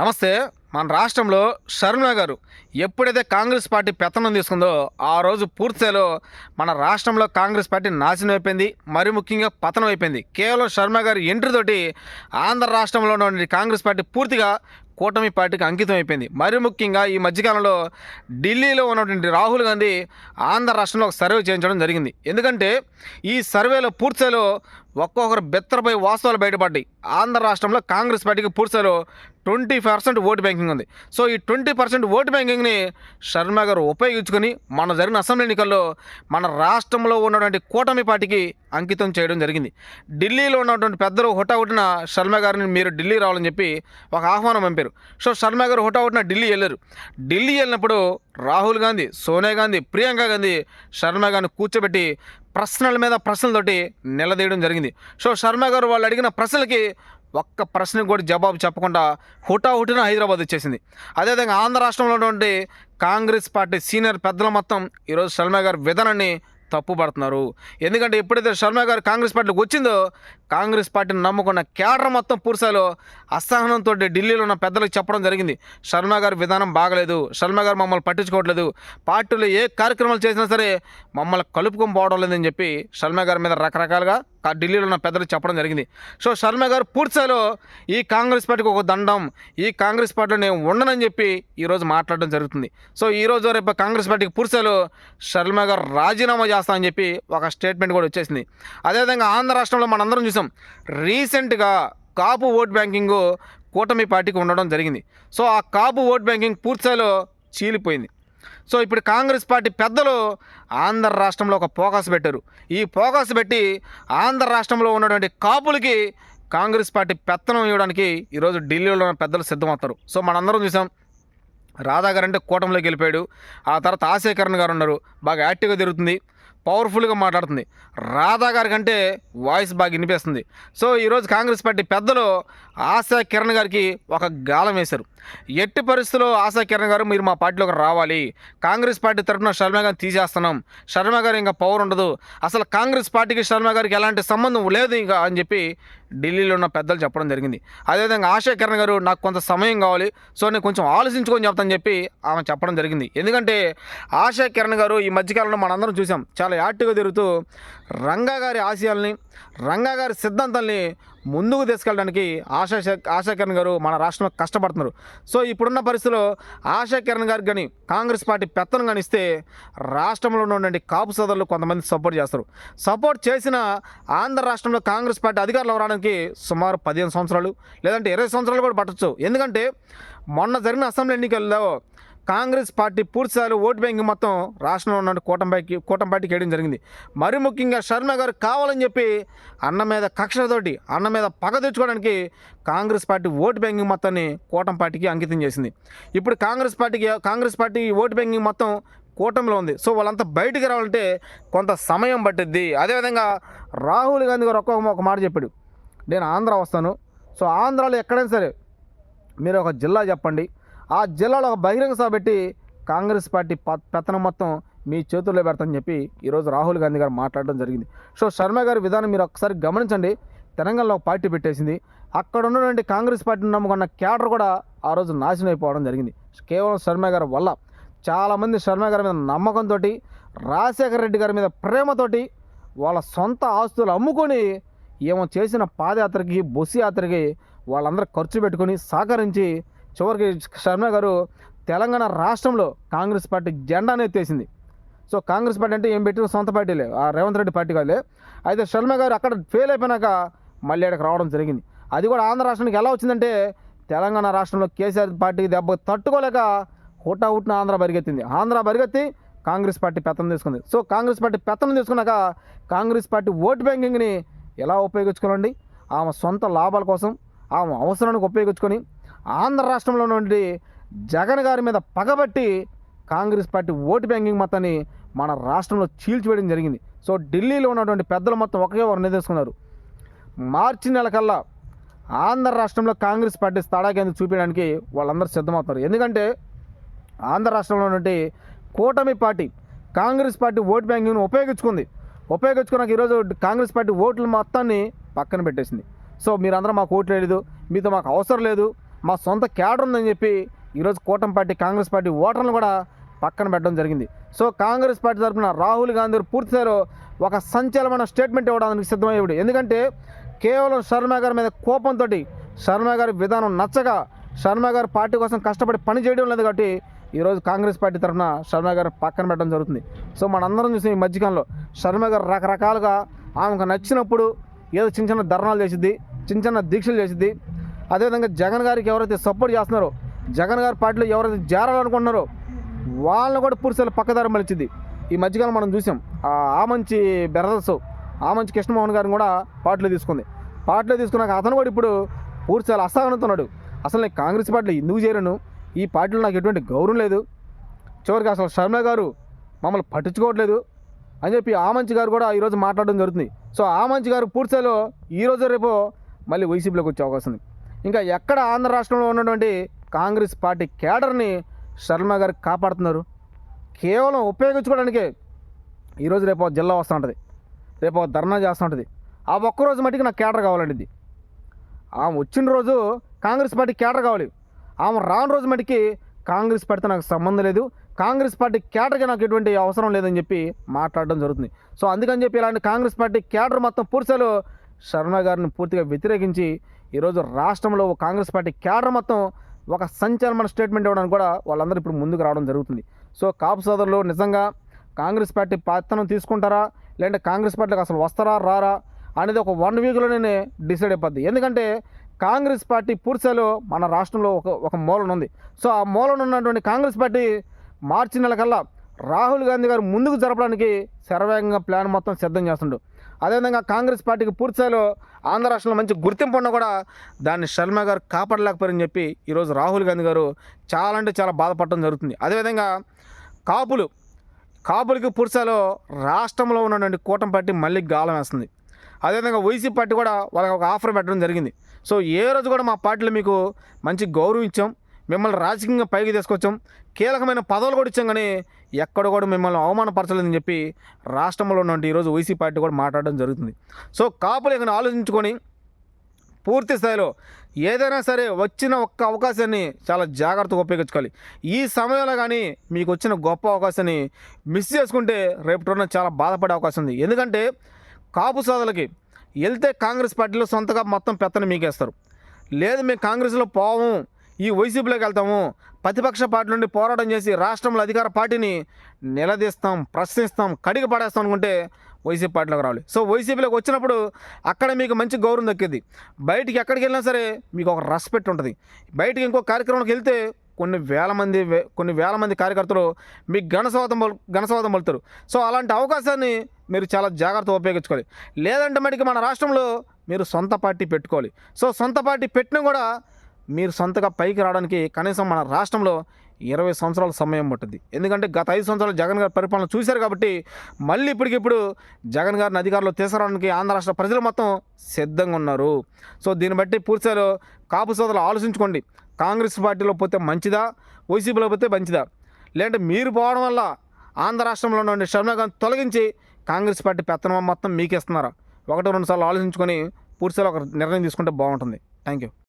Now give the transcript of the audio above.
నమస్తే మన రాష్ట్రంలో షర్మిల గారు ఎప్పుడైతే కాంగ్రెస్ పార్టీ పెత్తనం తీసుకుందో ఆ రోజు పూర్తిలో మన రాష్ట్రంలో కాంగ్రెస్ పార్టీ నాశనం అయిపోయింది మరి ముఖ్యంగా పతనం అయిపోయింది. కేవలం శర్మ గారి ఎంట్రీ తోటి ఆంధ్ర రాష్ట్రంలో ఉన్నటువంటి కాంగ్రెస్ పార్టీ పూర్తిగా కూటమి పార్టీకి అంకితం అయిపోయింది. మరి ముఖ్యంగా ఈ మధ్యకాలంలో ఢిల్లీలో ఉన్నటువంటి రాహుల్ గాంధీ ఆంధ్ర రాష్ట్రంలో ఒక సర్వే చేయించడం జరిగింది. ఎందుకంటే ఈ సర్వేలో పూర్తిలో ఒక్కొక్కరు బెత్తరపై వాస్తవాలు బయటపడ్డాయి. ఆంధ్ర రాష్ట్రంలో కాంగ్రెస్ పార్టీకి పూర్తిస్థాయిలో ట్వంటీ పర్సెంట్ ఓటు బ్యాంకింగ్ ఉంది. సో ఈ ట్వంటీ పర్సెంట్ ఓటు బ్యాంకింగ్ని శర్మ గారు ఉపయోగించుకొని మన జరిగిన అసెంబ్లీ ఎన్నికల్లో మన రాష్ట్రంలో ఉన్నటువంటి కూటమి పార్టీకి అంకితం చేయడం జరిగింది. ఢిల్లీలో ఉన్నటువంటి పెద్దలు హుటాహుటిన శర్మ గారిని మీరు ఢిల్లీ రావాలని చెప్పి ఒక ఆహ్వానం పంపారు. సో శర్మ గారు హుటాహుటిన ఢిల్లీ వెళ్ళారు. ఢిల్లీ వెళ్ళినప్పుడు రాహుల్ గాంధీ సోనియా గాంధీ ప్రియాంక గాంధీ శర్మ గారిని కూర్చోబెట్టి ప్రశ్నల మీద ప్రశ్నలతోటి నిలదీయడం జరిగింది. సో శర్మ గారు వాళ్ళు అడిగిన ప్రశ్నలకి ఒక్క ప్రశ్నకు కూడా జవాబు చెప్పకుండా హుటాహుటిన హైదరాబాద్ వచ్చేసింది. అదేవిధంగా ఆంధ్ర రాష్ట్రంలో ఉన్నటువంటి కాంగ్రెస్ పార్టీ సీనియర్ పెద్దల మొత్తం ఈరోజు శర్మ గారి విధానాన్ని తప్పుపడుతున్నారు. ఎందుకంటే ఎప్పుడైతే శర్మ గారు కాంగ్రెస్ పార్టీకి వచ్చిందో కాంగ్రెస్ పార్టీని నమ్ముకున్న కేడర్ మొత్తం పూర్సాలో అసహనంతో ఢిల్లీలో ఉన్న పెద్దలకు చెప్పడం జరిగింది. శర్మ గారి విధానం బాగలేదు. శర్మ గారు మమ్మల్ని పట్టించుకోవట్లేదు. పార్టీలో ఏ కార్యక్రమాలు చేసినా సరే మమ్మల్ని కలుపుకొని పోవడం లేదని చెప్పి శర్మ గారి మీద రకరకాలుగా ఢిల్లీలో ఉన్న పెద్దలు చెప్పడం జరిగింది. సో శర్మ గారు పూర్తిస్థాయిలో ఈ కాంగ్రెస్ పార్టీకి ఒక దండం ఈ కాంగ్రెస్ పార్టీలో నేను ఉండనని చెప్పి ఈరోజు మాట్లాడడం జరుగుతుంది. సో ఈ రోజు రేపు కాంగ్రెస్ పార్టీకి పూర్తిస్థాయిలో శర్మ గారు రాజీనామా చేస్తామని చెప్పి ఒక స్టేట్మెంట్ కూడా వచ్చేసింది. అదేవిధంగా ఆంధ్ర రాష్ట్రంలో మనందరం చూసాం రీసెంట్గా కాపు ఓట్ బ్యాంకింగ్ కూటమి పార్టీకి ఉండడం జరిగింది. సో ఆ కాపు ఓట్ బ్యాంకింగ్ పూర్తిస్థాయిలో చీలిపోయింది. సో ఇప్పుడు కాంగ్రెస్ పార్టీ పెద్దలు ఆంధ్ర రాష్ట్రంలో ఒక ఫోకస్ పెట్టారు. ఈ ఫోకస్ పెట్టి ఆంధ్ర రాష్ట్రంలో ఉన్నటువంటి కాపులకి కాంగ్రెస్ పార్టీ పెత్తనం ఇవ్వడానికి ఈరోజు ఢిల్లీలో ఉన్న పెద్దలు సిద్ధమవుతారు. సో మనందరం చూసాం రాధా గారు అంటే కూటమిలోకి వెళ్ళిపోయాడు. ఆ తర్వాత ఆశయకరణ్ గారు ఉన్నారు. బాగా యాక్టివ్గా తిరుగుతుంది పవర్ఫుల్గా మాట్లాడుతుంది. రాధా గారి కంటే వాయిస్ బాగా వినిపిస్తుంది. సో ఈరోజు కాంగ్రెస్ పార్టీ పెద్దలు ఆశా కిరణ్ గారికి ఒక గాలం వేశారు. ఎట్టి పరిస్థితుల్లో ఆశా కిరణ్ గారు మీరు మా పార్టీలోకి రావాలి. కాంగ్రెస్ పార్టీ తరఫున శర్మ గారిని తీసేస్తున్నాం. శర్మ గారు ఇంకా పవర్ ఉండదు. అసలు కాంగ్రెస్ పార్టీకి శర్మ గారికి ఎలాంటి సంబంధం లేదు ఇంకా అని చెప్పి ఢిల్లీలో ఉన్న పెద్దలు చెప్పడం జరిగింది. అదేవిధంగా ఆశా కిరణ్ గారు నాకు కొంత సమయం కావాలి సో నేను కొంచెం ఆలోచించుకొని చెప్తాను చెప్పి ఆమె చెప్పడం జరిగింది. ఎందుకంటే ఆశా కిరణ్ గారు ఈ మధ్యకాలంలో మనందరం చూసాం చాలా యాక్టివ్గా తిరుగుతూ రంగా గారి ఆశయాల్ని రంగా గారి సిద్ధాంతాల్ని ముందుకు తీసుకెళ్ళడానికి ఆశా శ- ఆశా కిరణ్ గారు మన రాష్ట్రంలో కష్టపడుతున్నారు. సో ఇప్పుడున్న పరిస్థితిలో ఆశా కిరణ్ గారికి కానీ కాంగ్రెస్ పార్టీ పెత్తనం కానీ ఇస్తే రాష్ట్రంలో ఉన్నటువంటి కాపు సోదరులు కొంతమంది సపోర్ట్ చేస్తారు. సపోర్ట్ చేసిన ఆంధ్ర రాష్ట్రంలో కాంగ్రెస్ పార్టీ అధికారంలో రావడానికి సుమారు పదిహేను సంవత్సరాలు లేదంటే ఇరవై సంవత్సరాలు కూడా పట్టచ్చు. ఎందుకంటే మొన్న జరిగిన అసెంబ్లీ ఎన్నికల్లో కాంగ్రెస్ పార్టీ పూర్తిస్థాయిలో ఓటు బ్యాంకింగ్ మొత్తం రాష్ట్రంలో ఉన్న కూటమికి కూటమి పార్టీకి వేయడం జరిగింది. మరి ముఖ్యంగా శర్మ గారు కావాలని చెప్పి అన్న మీద కక్షతోటి అన్న మీద పగ తెచ్చుకోవడానికి కాంగ్రెస్ పార్టీ ఓటు బ్యాంకింగ్ మొత్తాన్ని కూటమి పార్టీకి అంకితం చేసింది. ఇప్పుడు కాంగ్రెస్ పార్టీకి కాంగ్రెస్ పార్టీ ఓటు బ్యాంకింగ్ మొత్తం కూటమిలో ఉంది. సో వాళ్ళంతా బయటికి రావాలంటే కొంత సమయం పట్టిద్ది. అదేవిధంగా రాహుల్ గాంధీ గారు ఒక్కొక్క ఒక మాట చెప్పాడు. నేను ఆంధ్ర వస్తాను. సో ఆంధ్రాలో ఎక్కడైనా సరే మీరు ఒక జిల్లా చెప్పండి. ఆ జిల్లాలో ఒక బహిరంగ సభ పెట్టి కాంగ్రెస్ పార్టీ ప- పెత్తనం మొత్తం మీ చేతుల్లో పెడతాని చెప్పి ఈరోజు రాహుల్ గాంధీ గారు మాట్లాడడం జరిగింది. సో శర్మ గారి విధానం మీరు ఒకసారి గమనించండి. తెలంగాణలో ఒక పార్టీ పెట్టేసింది. అక్కడ ఉన్నటువంటి కాంగ్రెస్ పార్టీని నమ్ముకున్న క్యాడర్ కూడా ఆ రోజు నాశనం అయిపోవడం జరిగింది. కేవలం శర్మ గారి వల్ల. చాలామంది శర్మ గారి మీద నమ్మకంతో రాజశేఖర రెడ్డి గారి మీద ప్రేమతోటి వాళ్ళ సొంత ఆస్తులు అమ్ముకొని ఏమో చేసిన పాదయాత్రకి బొస్సు యాత్రకి వాళ్ళందరూ ఖర్చు పెట్టుకొని సహకరించి చివరికి శర్మ గారు తెలంగాణ రాష్ట్రంలో కాంగ్రెస్ పార్టీ జెండానే ఎత్తేసింది సో కాంగ్రెస్ పార్టీ అంటే ఏం పెట్టిన సొంత పార్టీలే ఆ రేవంత్ రెడ్డి పార్టీ కాదులే. అయితే శర్మ గారు అక్కడ ఫెయిల్ అయిపోయినాక మళ్ళీ అక్కడికి రావడం జరిగింది. అది కూడా ఆంధ్ర రాష్ట్రానికి ఎలా వచ్చిందంటే తెలంగాణ రాష్ట్రంలో కేసీఆర్ పార్టీకి దెబ్బ తట్టుకోలేక హుటా హుట్న ఆంధ్ర పరిగెత్తింది. ఆంధ్ర పరిగెత్తి కాంగ్రెస్ పార్టీ పెత్తనం తీసుకుంది. సో కాంగ్రెస్ పార్టీ పెత్తనం తీసుకున్నాక కాంగ్రెస్ పార్టీ ఓటు బ్యాంకింగ్ని ఎలా ఉపయోగించుకోనండి ఆమె సొంత లాభాల కోసం ఆమె అవసరానికి ఉపయోగించుకొని ఆంధ్ర రాష్ట్రంలో నుండి జగన్ గారి మీద పగబట్టి కాంగ్రెస్ పార్టీ ఓటు బ్యాంకింగ్ మొత్తాన్ని మన రాష్ట్రంలో చీల్చివేయడం జరిగింది. సో ఢిల్లీలో ఉన్నటువంటి పెద్దలు మొత్తం ఒకే వారు నిర్దేశుకున్నారు మార్చి నెల కల్లా ఆంధ్ర రాష్ట్రంలో కాంగ్రెస్ పార్టీ స్థాడాకేంద్రం చూపించడానికి వాళ్ళందరూ సిద్ధమవుతారు ఎందుకంటే ఆంధ్ర రాష్ట్రంలో ఉన్నటువంటి కూటమి పార్టీ కాంగ్రెస్ పార్టీ ఓటు బ్యాంకింగ్ను ఉపయోగించుకుంది. ఉపయోగించుకున్నాక ఈరోజు కాంగ్రెస్ పార్టీ ఓట్ల మొత్తాన్ని పక్కన పెట్టేసింది. సో మీరందరూ మాకు ఓట్లు లేదు మీతో మాకు అవసరం లేదు మా సొంత క్యాడర్ ఉందని చెప్పి ఈరోజు కూటమి పార్టీ కాంగ్రెస్ పార్టీ ఓటర్లను కూడా పక్కన పెట్టడం జరిగింది. సో కాంగ్రెస్ పార్టీ తరఫున రాహుల్ గాంధీ పూర్తిస్థాయిలో ఒక సంచలనమైన స్టేట్మెంట్ ఇవ్వడానికి సిద్ధమయ్యాడు ఎందుకంటే కేవలం శర్మ గారి మీద కోపంతో శర్మ గారి విధానం నచ్చగా శర్మ గారు పార్టీ కోసం కష్టపడి పని చేయడం లేదు కాబట్టి ఈరోజు కాంగ్రెస్ పార్టీ తరఫున శర్మ గారు పక్కన పెట్టడం జరుగుతుంది. సో మనందరం చూసిన ఈ మధ్యకాలంలో శర్మ గారు రకరకాలుగా ఆమెకు నచ్చినప్పుడు ఏదో చిన్న చిన్న ధర్నాలు చేసిద్ది చిన్న చిన్న దీక్షలు చేసిద్ది అదేవిధంగా జగన్ గారికి ఎవరైతే సపోర్ట్ చేస్తున్నారో జగన్ గారి పార్టీలో ఎవరైతే చేరాలనుకుంటున్నారో వాళ్ళని కూడా పురుషులు పక్కదారి మలిచింది. ఈ మధ్యకాలం మనం చూసాం ఆ ఆమంచి బెరదర్స్ మంచి కృష్ణమోహన్ గారిని కూడా పార్టీలో తీసుకుంది. పార్టీలో తీసుకున్నాక అతను కూడా ఇప్పుడు పూర్తిసారి అసహనంతున్నాడు. అసలు నేను కాంగ్రెస్ పార్టీలో ఎందుకు చేరాను? ఈ పార్టీలో నాకు ఎటువంటి గౌరవం లేదు. చివరికి అసలు శర్మ గారు మమ్మల్ని పట్టించుకోవట్లేదు అని చెప్పి ఆమంచి గారు కూడా ఈరోజు మాట్లాడడం జరుగుతుంది. సో ఆమంచి గారు పూర్తిలో ఈరోజు రేపు మళ్ళీ వైసీపీలోకి వచ్చే అవకాశం ఉంది. ఇంకా ఎక్కడ ఆంధ్ర రాష్ట్రంలో ఉన్నటువంటి కాంగ్రెస్ పార్టీ కేడర్ని శర్మ గారు కాపాడుతున్నారు. కేవలం ఉపయోగించుకోవడానికే ఈరోజు రేపు జిల్లా వస్తూ ఉంటుంది. రేపు ధర్నా చేస్తూ ఉంటుంది. ఆ ఒక్కరోజు మటుకు నాకు కేడర్ కావాలండి ఇది ఆమె వచ్చిన రోజు కాంగ్రెస్ పార్టీ కేడర్ కావాలి. ఆమె రాని రోజు మటుకి కాంగ్రెస్ పార్టీతో నాకు సంబంధం లేదు. కాంగ్రెస్ పార్టీ కేటర్కి నాకు ఎటువంటి అవసరం లేదని చెప్పి మాట్లాడడం జరుగుతుంది. సో అందుకని చెప్పి ఇలాంటి కాంగ్రెస్ పార్టీ కేడర్ మొత్తం పూర్తిలో శర్మ గారిని పూర్తిగా వ్యతిరేకించి ఈరోజు రాష్ట్రంలో కాంగ్రెస్ పార్టీ కేడర్ మొత్తం ఒక సంచలనమైన స్టేట్మెంట్ ఇవ్వడానికి కూడా వాళ్ళందరూ ఇప్పుడు ముందుకు రావడం జరుగుతుంది. సో కాపు సోదరులు నిజంగా కాంగ్రెస్ పార్టీ పత్తనం తీసుకుంటారా? లేదంటే కాంగ్రెస్ పార్టీకి అసలు వస్తారా రారా? అనేది ఒక వన్ వీక్లోనే డిసైడ్ అయిపోద్ది. ఎందుకంటే కాంగ్రెస్ పార్టీ పూర్తిలో మన రాష్ట్రంలో ఒక ఒక మూలన ఉంది. సో ఆ మూలన ఉన్నటువంటి కాంగ్రెస్ పార్టీ మార్చి నెల కల్లా రాహుల్ గాంధీ గారు ముందుకు జరపడానికి శరవేగంగా ప్లాన్ మొత్తం సిద్ధం చేస్తుండు. అదేవిధంగా కాంగ్రెస్ పార్టీకి పూర్తిస్థాయిలో ఆంధ్ర రాష్ట్రంలో మంచి గుర్తింపు ఉన్నా కూడా దాన్ని శర్మ గారు కాపాడలేకపోయారని చెప్పి ఈరోజు రాహుల్ గాంధీ గారు చాలా అంటే చాలా బాధపడటం జరుగుతుంది. అదేవిధంగా కాపులు కాపులకి పూర్తిస్థాయిలో రాష్ట్రంలో ఉన్నటువంటి కూటమి పార్టీ మళ్ళీ గాలం వేస్తుంది. అదేవిధంగా వైసీపీ పార్టీ కూడా వాళ్ళకి ఒక ఆఫర్ పెట్టడం జరిగింది. సో ఏ రోజు కూడా మా పార్టీలో మీకు మంచి గౌరవం ఇచ్చాం. మిమ్మల్ని రాజకీయంగా పైకి తీసుకొచ్చాం. కీలకమైన పదవులు కూడా ఇచ్చాం కానీ ఎక్కడ కూడా మిమ్మల్ని అవమానపరచలేదని చెప్పి రాష్ట్రంలో ఉన్నటువంటి ఈరోజు వైసీ పార్టీ కూడా మాట్లాడడం జరుగుతుంది. సో కాపులు ఇక్కడ ఆలోచించుకొని పూర్తి స్థాయిలో ఏదైనా సరే వచ్చిన ఒక్క అవకాశాన్ని చాలా జాగ్రత్తగా ఉపయోగించుకోవాలి. ఈ సమయంలో కానీ మీకు వచ్చిన గొప్ప అవకాశాన్ని మిస్ చేసుకుంటే రేపు రోజున చాలా బాధపడే అవకాశం ఉంది. ఎందుకంటే కాపు సోదరులకి వెళ్తే కాంగ్రెస్ పార్టీలో సొంతగా మొత్తం పెత్తని మీకేస్తారు. లేదు మేము కాంగ్రెస్లో పోవం ఈ వైసీపీలోకి వెళ్తాము. ప్రతిపక్ష పార్టీ నుండి పోరాటం చేసి రాష్ట్రంలో అధికార పార్టీని నిలదీస్తాం ప్రశ్నిస్తాం కడిగి పడేస్తాం అనుకుంటే వైసీపీ పార్టీలోకి రావాలి. సో వైసీపీలోకి వచ్చినప్పుడు అక్కడ మీకు మంచి గౌరవం దక్కింది. బయటికి ఎక్కడికి వెళ్ళినా సరే మీకు ఒక రెస్పెక్ట్ ఉంటుంది. బయటికి ఇంకో కార్యక్రమానికి వెళ్తే కొన్ని వేల మంది వే- కొన్ని వేల మంది కార్యకర్తలు మీకు ఘనస్వాతం పలు- ఘనస్వాతం పలుతారు సో అలాంటి అవకాశాన్ని మీరు చాలా జాగ్రత్తగా ఉపయోగించుకోవాలి. లేదంటే మటుకు మన రాష్ట్రంలో మీరు సొంత పార్టీ పెట్టుకోవాలి. సో సొంత పార్టీ పెట్టినా కూడా మీరు సొంతగా పైకి రావడానికి కనీసం మన రాష్ట్రంలో ఇరవై సంవత్సరాల సమయం పట్టింది. ఎందుకంటే గత ఐదు సంవత్సరాలు జగన్ గారి పరిపాలన చూశారు కాబట్టి మళ్ళీ ఇప్పటికిప్పుడు జగన్ గారిని అధికారంలో తీసుకురావడానికి ఆంధ్ర రాష్ట్ర ప్రజలు మొత్తం సిద్ధంగా ఉన్నారు. సో దీన్ని బట్టి పూర్తిలో కాపు సోదరులు ఆలోచించుకోండి. కాంగ్రెస్ పార్టీలో పోతే మంచిదా? వైసీపీలో పోతే మంచిదా? లేదంటే మీరు పోవడం వల్ల ఆంధ్ర రాష్ట్రంలో ఉన్న శర్మ తొలగించి కాంగ్రెస్ పార్టీ పెత్తనం మొత్తం మీకేస్తున్నారా? ఒకటి రెండు సార్లు ఆలోచించుకొని పూర్తిలో ఒక నిర్ణయం తీసుకుంటే బాగుంటుంది. Thank you